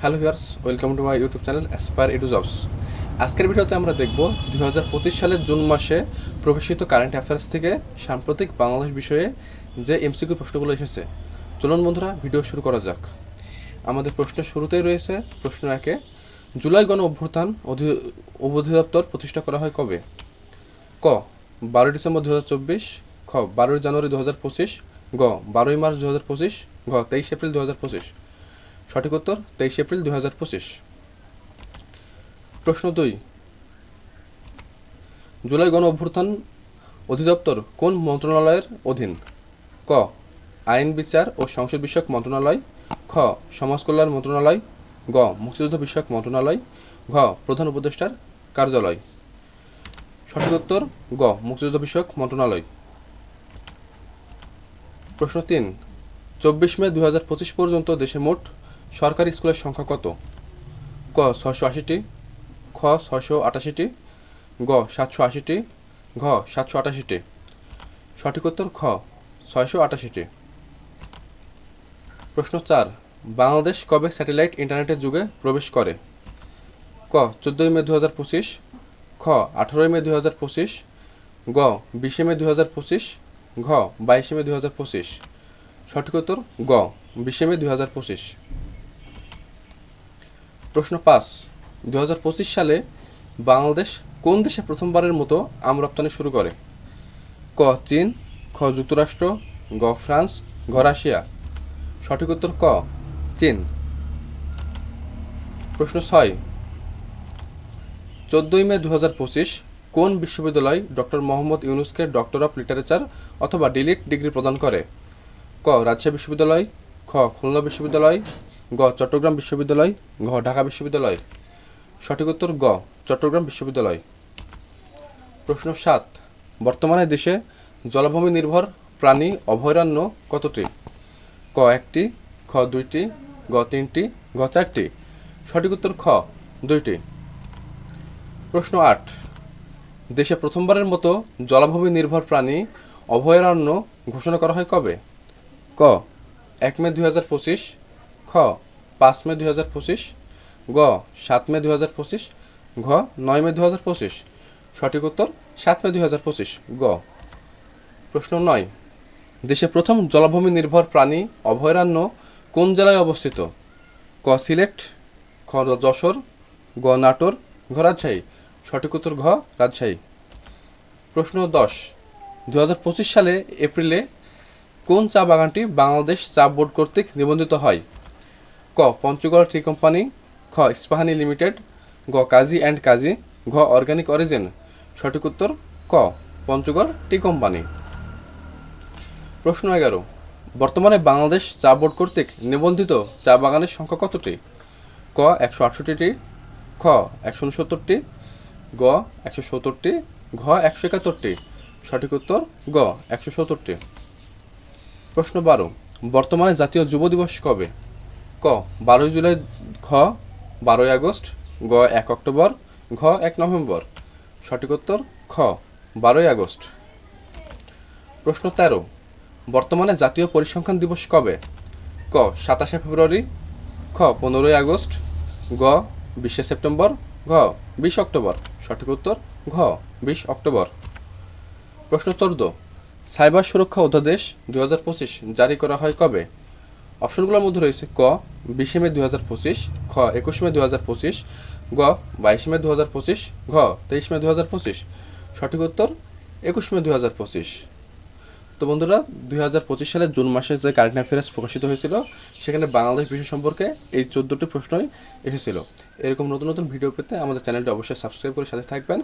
Hello viewers, welcome to my YouTube channel aspire edu jobs আজকের ভিডিওতে আমরা দেখব পঁচিশ সালের জুন মাসে প্রকাশিত কারেন্ট অ্যাফেয়ার্স থেকে সাম্প্রতিক বাংলাদেশ বিষয়ে যে এমসিকিউ প্রশ্নগুলো এসেছে। চলুন বন্ধুরা, ভিডিও শুরু করা যাক। আমাদের প্রশ্নের শুরুতেই রয়েছে, প্রশ্ন একে, জুলাই গণ অভ্যুত্থান অধি- অধিদপ্তর প্রতিষ্ঠা করা হয় কবে? ক, বারোই ডিসেম্বর দু হাজার চব্বিশ, খ, বারোই জানুয়ারি দু হাজার পঁচিশ, গ, বারোই মার্চ দু হাজার পঁচিশ, ঘ, তেইশ এপ্রিল দু হাজার পঁচিশ। সঠিক উত্তর তেইশ এপ্রিল দু হাজার পঁচিশ। প্রশ্ন দুই। জুলাই গণ অভ্যুত্থান অধিদপ্তর কোন মন্ত্রণালয়ের অধীন? ক, আইন বিচার ও সংসদ বিষয়ক মন্ত্রণালয়, খ, সমাজ কল্যাণ মন্ত্রণালয়, গ, মুক্তিযুদ্ধ বিষয়ক মন্ত্রণালয়, ঘ, প্রধান উপদেষ্টার কার্যালয়। সঠিক উত্তর, গ, মুক্তিযুদ্ধ বিষয়ক মন্ত্রণালয়। প্রশ্ন তিন। চব্বিশ মে দু হাজার পঁচিশ পর্যন্ত দেশে মোট সরকারি স্কুলের সংখ্যা কত? ক ছশো আশিটি, খ ছশো আটাশিটি, গ, সাতশো আশিটি, ঘ, সাতশো আটাশিটি। সঠিক উত্তর খ, ছয়শো আটাশিটি। প্রশ্ন চার, বাংলাদেশ কবে স্যাটেলাইট ইন্টারনেটের যুগে প্রবেশ করে? ক, চোদ্দোই মে দু হাজার পঁচিশ, খ, আঠারোই মে দু হাজার পঁচিশ, গ, বিশে মে দু হাজার পঁচিশ, ঘ, বাইশে মে দু হাজার পঁচিশ। সঠিক উত্তর গ, বিশে মে দু হাজার পঁচিশ। প্রশ্ন পাঁচ দু সালে বাংলাদেশ কোন দেশে প্রথমবারের মতো আম রপ্তানি শুরু করে? ক, চীন, খ, যুক্তরাষ্ট্র, গ, ফ্রান্স, ঘ, রাশিয়া। সঠিক উত্তর ক, চীন। প্রশ্ন ছয়, চোদ্দোই মে দু হাজার পঁচিশ কোন বিশ্ববিদ্যালয় ডক্টর মোহাম্মদ ইউনুসকে ডক্টর অফ লিটারেচার অথবা ডিলিট ডিগ্রি প্রদান করে? ক, রাজশাহী বিশ্ববিদ্যালয়, খ, খুলনা বিশ্ববিদ্যালয় গ, চট্টগ্রাম বিশ্ববিদ্যালয়, ঘ, ঢাকা বিশ্ববিদ্যালয়। সঠিক উত্তর গ, চট্টগ্রাম বিশ্ববিদ্যালয়। প্রশ্ন সাত, বর্তমানে দেশে জলাভূমি নির্ভর প্রাণী অভয়ারণ্য কতটি? ক, একটি, খ, দুইটি, গ, তিনটি ঘ চারটি। সঠিক উত্তর খ, দুইটি। প্রশ্ন আট, দেশে প্রথমবারের মতো জলাভূমি নির্ভর প্রাণী অভয়ারণ্য ঘোষণা করা হয় কবে? ক, এক মে দুই হাজার পঁচিশ খ, পাঁচ মে দুই হাজার পঁচিশ, গ, সাত মে দুই হাজার পঁচিশ, ঘ, নয় মে দুই হাজার পঁচিশ। সঠিক উত্তর, সাত মে দুই হাজার পঁচিশ, গ। প্রশ্ন নয়, দেশে প্রথম জলাভূমি নির্ভর প্রাণী অভয়ারণ্য কোন জেলায় অবস্থিত? ক, সিলেট, খ, যশোর, গ, নাটোর, ঘ, রাজশাহী। সঠিক উত্তর ঘ, রাজশাহী। প্রশ্ন দশ দু হাজার পঁচিশ সালে এপ্রিলে কোন চা বাগানটি বাংলাদেশ চা বোর্ড কর্তৃক নিবন্ধিত হয়? ক, পঞ্চগড় টি কোম্পানি, খ, ইস্পাহানি লিমিটেড, গ, কাজী অ্যান্ড কাজী, ঘ, অর্গানিক অরিজিন। সঠিক উত্তর, ক, পঞ্চগড় টি কোম্পানি। প্রশ্ন এগারো, বর্তমানে বাংলাদেশ চা বোর্ড কর্তৃক নিবন্ধিত চা বাগানের সংখ্যা কতটি? ক, একশো আটষট্টিটি, খ, একশো উনসত্তরটি, গ, একশো সত্তরটি, ঘ, একশো একাত্তরটি। সঠিক উত্তর, গ, একশো সত্তরটি। প্রশ্ন বারো, বর্তমানে জাতীয় যুব দিবস কবে? ক। বারোই জুলাই খ বারোই আগস্ট গ, এক অক্টোবর ঘ, এক নভেম্বর। সঠিক উত্তর, খ, বারোই আগস্ট। প্রশ্ন তেরো। বর্তমানে জাতীয় পরিসংখ্যান দিবস কবে? ক, সাতাশে ফেব্রুয়ারি। খ, পনেরোই আগস্ট। গ, বিশে সেপ্টেম্বর। ঘ, বিশ অক্টোবর। সঠিক উত্তর, ঘ, বিশ অক্টোবর। প্রশ্ন চোদ্দ। সাইবার সুরক্ষা অধ্যাদেশ দু হাজার পঁচিশ জারি করা হয় কবে? অপশনগুলোর মধ্যে রয়েছে ক, বিশে মে দু হাজার পঁচিশ, খ, একুশ মে দু হাজার পঁচিশ, গ, বাইশে মে দু হাজার পঁচিশ, ঘ, তেইশ মে দু হাজার পঁচিশ। সঠিক উত্তর, একুশ মে দু হাজার পঁচিশ। তো বন্ধুরা দুই হাজার পঁচিশ সালের জুন মাসে যে কারেন্ট অ্যাফেয়ার্স প্রকাশিত হয়েছিল, সেখানে বাংলাদেশ বিষয় সম্পর্কে এই চোদ্দোটি প্রশ্নই এসেছিল। এরকম নতুন নতুন ভিডিও পেতে আমাদের চ্যানেলটি অবশ্যই সাবস্ক্রাইব করে সাথে থাকবেন।